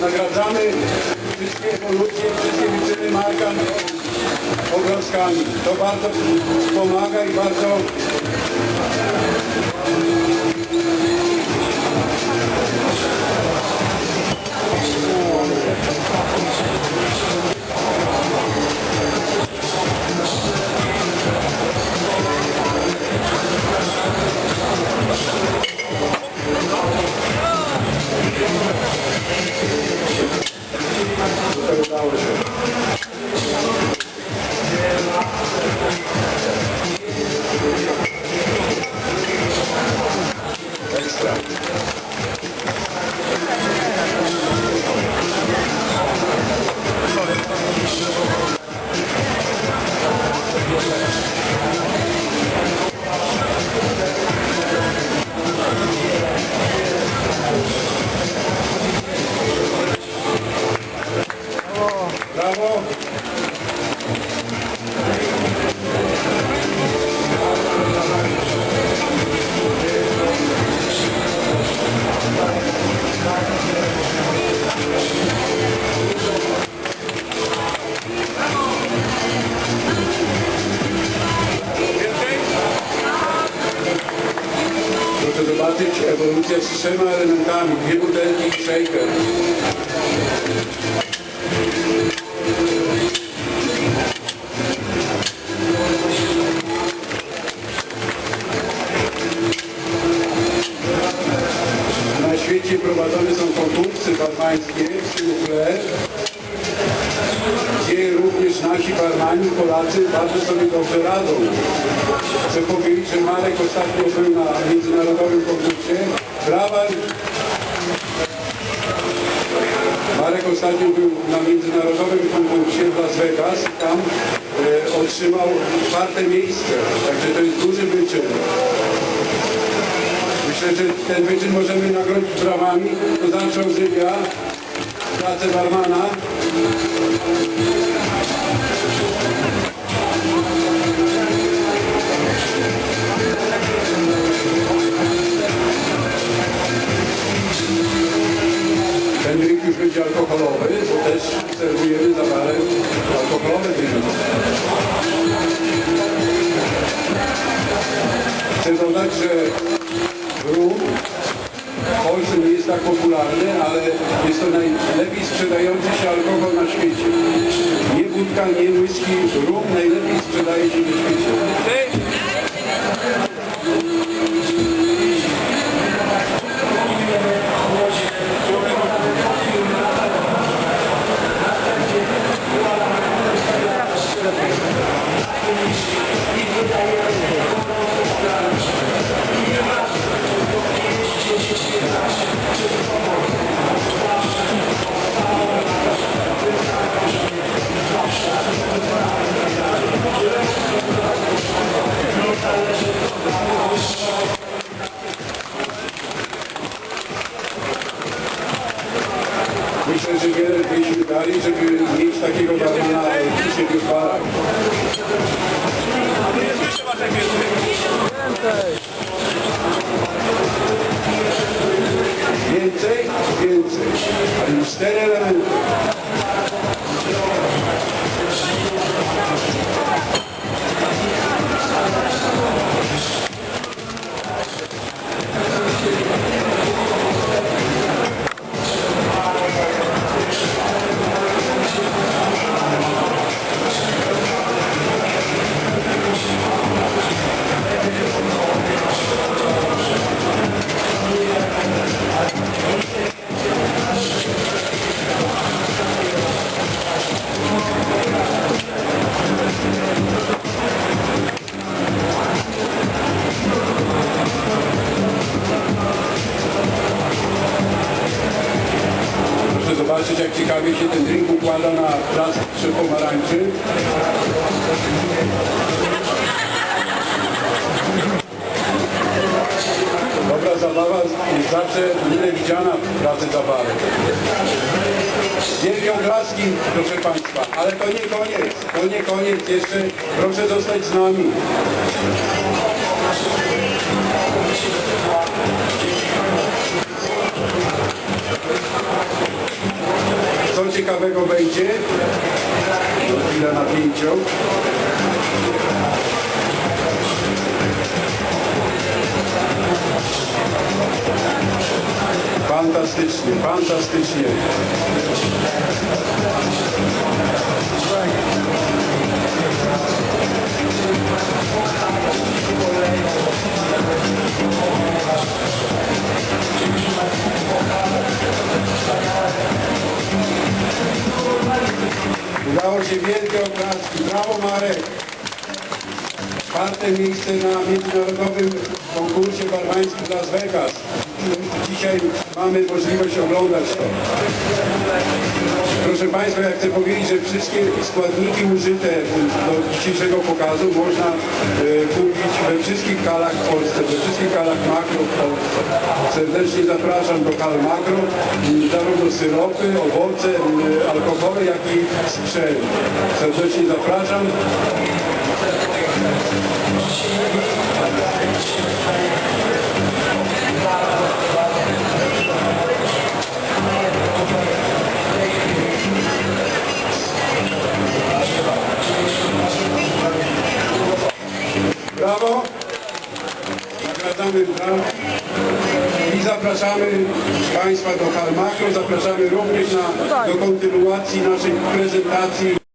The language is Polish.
Nagradzamy wszystkie ewolucje, wszystkie wyczyny marka obrączkami. To bardzo pomaga i bardzo Proszę zobaczyć ewolucję z trzema elementami. Dwie butelki i shaker. Na świecie prowadzone są konkursy barmańskie w stylu flair, gdzie również nasi barmani, Polacy bardzo sobie dobrze radzą. Chcę powiedzieć, że Marek ostatnio był na międzynarodowym konkursie. Brawa! Marek ostatnio był na międzynarodowym konkursie w Las Vegas tam e, otrzymał czwarte miejsce. Także to jest duży wyczyn. Myślę, że ten wyczyn możemy nagrodzić brawami. To zaczął Zybia, pracę barmana. Będzie alkoholowy, bo też serwujemy za barem alkoholowe drinki. Chcę dodać, że rum w Polsce nie jest tak popularny, ale jest to najlepiej sprzedający się alkohol na świecie. Nie wódka, nie whisky, rum najlepiej sprzedaje się na świecie. Dali, żeby mieć takiego barmana u siebie w barach. Więcej? Więcej. Ale już cztery elementy. Zobaczyć, jak ciekawie się ten drink układa na plastrze pomarańczy. Dobra zabawa jest zawsze mile widziana w pracy zabawy. Wielkie oklaski, proszę Państwa, ale to nie koniec, to nie koniec, jeszcze proszę zostać z nami. Ciekawego będzie. Chwila na pięciu. Fantastycznie, fantastycznie. Się wielkie oklaski. Brawo Marek. Czwarte miejsce na międzynarodowym konkursie barmańskim w Las Vegas. Dzisiaj mamy możliwość oglądać to. Proszę Państwa, ja chcę powiedzieć, że wszystkie składniki użyte do dzisiejszego pokazu można e, kupić we wszystkich kalach w Polsce, we wszystkich kalach makro w Polsce. Serdecznie zapraszam do kal makro, zarówno syropy, owoce, m, alkohole, jak i sprzęt. Serdecznie zapraszam. Brawo. Nagradzamy brawo. I zapraszamy Państwa do Halmakro. Zapraszamy również na, do kontynuacji naszej prezentacji.